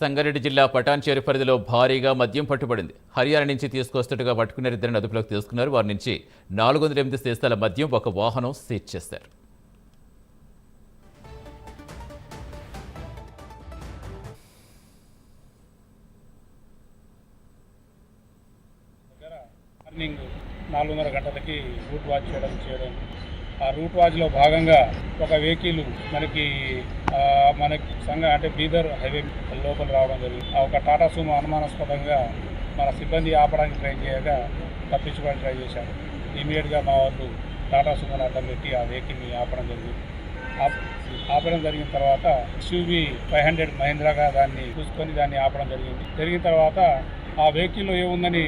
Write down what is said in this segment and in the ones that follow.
సంగారెడ్డి జిల్లా పటాన్చేరు పరిధిలో భారీగా మద్యం పట్టుబడింది. హర్యానా నుంచి తీసుకొస్తుట్టుగా పట్టుకున్న ఇద్దరిని అదుపులోకి తీసుకున్నారు. వారి నుంచి నాలుగు వందల ఎనిమిది సీసాల మద్యం ఒక వాహనం సీజ్ చేశారు. మార్నింగ్ నాలుగున్నర గంటలకి రూట్ వాచ్ చేయడం చేయడం. ఆ రూట్ వాచ్లో భాగంగా ఒక వెహికల్ మనకి మనకి సంఘ అంటే బీదర్ హైవే లోపల రావడం జరిగింది. ఆ ఒక టాటా సుమో అనుమానాస్పదంగా మన సిబ్బంది ఆపడానికి ట్రై చేయగా తప్పించుకోవడానికి ట్రై చేశారు. ఇమీడియట్గా మా వాళ్ళు టాటా సుమోని అడ్డం పెట్టి ఆ వెహికల్ని ఆపడం జరిగింది. ఆపడం జరిగిన తర్వాత ఎస్యూవి ఫైవ్ హండ్రెడ్ మహీంద్రాగా దాన్ని చూసుకొని దాన్ని ఆపడం జరిగింది. జరిగిన తర్వాత ఆ వెహికల్లో ఏముందని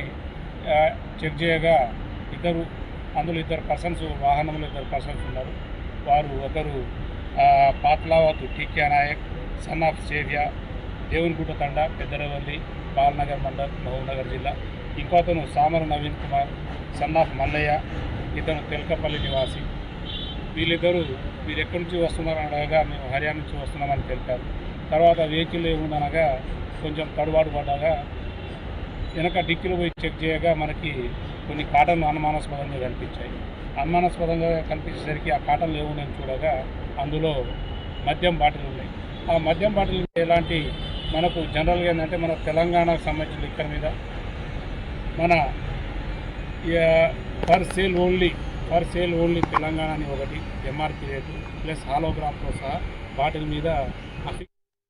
చెక్ చేయగా ఇద్దరు అందులో ఇద్దరు పర్సన్స్ వాహనంలో ఇద్దరు పర్సన్స్ ఉన్నారు. వారు ఒకరు ఆ, TK Nayak son of Sevya Devunigutta Tanda Peddaravalli Balanagar mandal Mahabubnagar జిల్లా. ఇంకో అతను సామర నవీన్ కుమార్ సన్ ఆఫ్ మల్లయ్య ఇతను తెలకపల్లి నివాసి. వీళ్ళిద్దరూ మీరు ఎక్కడి నుంచి వస్తున్నారని అడగగా మేము హర్యానా నుంచి వస్తున్నామని తెలిపారు. తర్వాత వెహికల్ ఏముందనగా కొంచెం తడుబాటు పడ్డాగా వెనక డిక్కీలో పోయి చెక్ చేయగా మనకి కొన్ని కాటన్లు అనుమానాస్పదంగా కనిపించాయి. అనుమానాస్పదంగా కనిపించేసరికి ఆ కాటన్లు ఏమున్నాయని చూడగా అందులో మద్యం బాటిల్ ఉన్నాయి. ఆ మద్యం బాటిల్ ఎలాంటి మనకు జనరల్గా ఏంటంటే మన తెలంగాణకు సంబంధించిన లిక్కర్ మీద మన per sale only per sale only Telangana అని ఒకటి ఎంఆర్పీ రేటు ప్లస్ హాలోగ్రామ్తో సహా బాటిల్ మీద